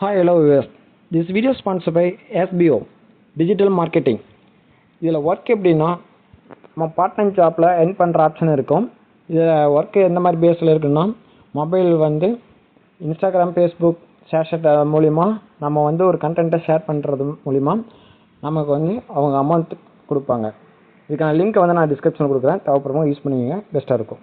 Hi hello viewers. This video sponsor by SPO digital marketing இதில் work எப்படின்னா நம்ம part time ஜாப்பில் என் பண்ணுற ஆப்ஷன் இருக்கும். இதில் ஒர்க்கு எந்த மாதிரி பேஸில் இருக்குன்னா மொபைல் வந்து இன்ஸ்டாகிராம் ஃபேஸ்புக் ஷேர்ஷட் மூலிமா நம்ம வந்து ஒரு கண்டென்ட்டை ஷேர் பண்ணுறது மூலிமா நமக்கு வந்து அவங்க அமௌண்ட் கொடுப்பாங்க. இதுக்கான லிங்க்கை வந்து நான் டிஸ்கிரிப்ஷனில் கொடுக்குறேன். தேவைப்படுறவங்க யூஸ் பண்ணுவீங்க பெஸ்ட்டாக இருக்கும்.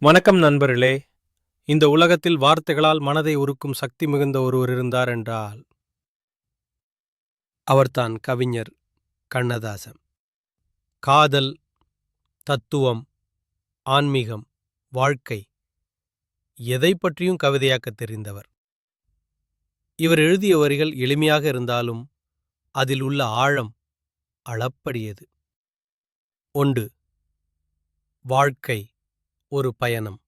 வணக்கம் நண்பர்களே. இந்த உலகத்தில் வார்த்தைகளால் மனதை உருக்கும் சக்தி மிகுந்த ஒருவர் இருந்தார் என்றால். அவர்தான் கவிஞர் கண்ணதாசன். காதல் தத்துவம் ஆன்மீகம் வாழ்க்கை எதை பற்றியும் கவிதையாக்கத் தெரிந்தவர். இவர் எழுதிய வரிகள் எளிமையாக இருந்தாலும் அதில் உள்ள ஆழம் அளப்படியது. ஒன்று வாழ்க்கை. ஒரு பயணம்.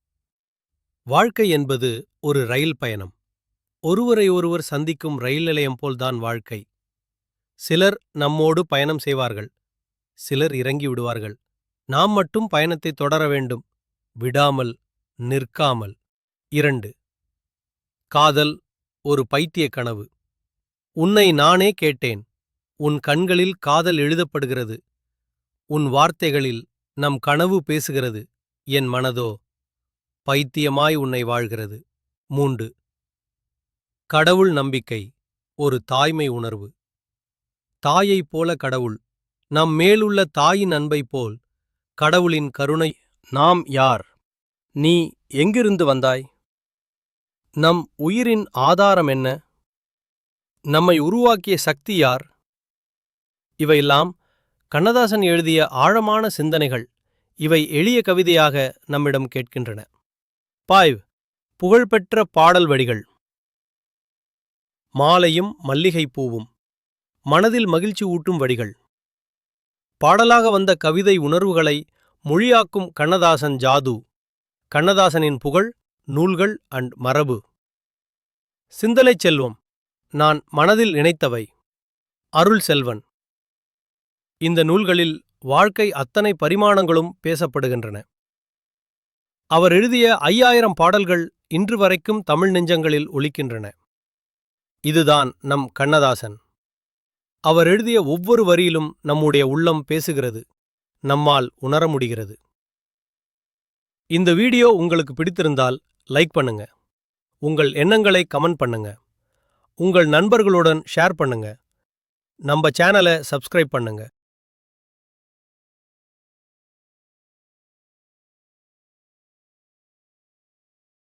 வாழ்க்கை என்பது ஒரு ரயில் பயணம். ஒருவரை ஒருவர் சந்திக்கும் ரயில் நிலையம் போல்தான் வாழ்க்கை. சிலர் நம்மோடு பயணம் செய்வார்கள். சிலர் இறங்கி விடுவார்கள். நாம் மட்டும் பயணத்தை தொடர வேண்டும். விடாமல் நிற்காமல். இரண்டு காதல் ஒரு பைத்திய கனவு. உன்னை நானே கேட்டேன். உன் கண்களில் காதல் எழுதப்படுகிறது. உன் வார்த்தைகளில் நம் கனவு பேசுகிறது. என் மனதோ பைத்தியமாய் உன்னை வாழ்கிறது. மூன்று. கடவுள் நம்பிக்கை ஒரு தாய்மை உணர்வு. தாயைப் போல கடவுள் நம் மேலுள்ள தாயின் அன்பைப் போல் கடவுளின் கருணை நாம் யார்? நீ எங்கிருந்து வந்தாய்? நம் உயிரின் ஆதாரம் என்ன? நம்மை உருவாக்கிய சக்தி யார்? இவையெல்லாம் கண்ணதாசன் எழுதிய ஆழமான சிந்தனைகள். இவை எளிய கவிதையாக நம்மிடம் கேட்கின்றன. பாய்வ் புகழ்பெற்ற பாடல் வடிகள் மாலையும் மல்லிகைப்பூவும் மனதில் மகிழ்ச்சி ஊட்டும் வடிகள் பாடலாக வந்த கவிதை உணர்வுகளை மொழியாக்கும் கண்ணதாசன் ஜாது கண்ணதாசனின் புகழ் நூல்கள் அண்ட் மரபு. சிந்தனைச் செல்வம் நான் மனதில் நினைத்தவை. அருள் செல்வன். இந்த நூல்களில் வாழ்க்கை அத்தனை பரிமாணங்களும் பேசப்படுகின்றன. அவர் எழுதிய ஐயாயிரம் பாடல்கள் இன்று வரைக்கும் தமிழ் நெஞ்சங்களில் ஒலிக்கின்றன. இதுதான் நம் கண்ணதாசன். அவர் எழுதிய ஒவ்வொரு வரியிலும் நம்முடைய உள்ளம் பேசுகிறது நம்மால் உணர முடிகிறது. இந்த வீடியோ உங்களுக்கு பிடித்திருந்தால் லைக் பண்ணுங்க. உங்கள் எண்ணங்களை கமெண்ட் பண்ணுங்க. உங்கள் நண்பர்களுடன் ஷேர் பண்ணுங்க. நம்ம சேனலை சப்ஸ்கிரைப் பண்ணுங்க.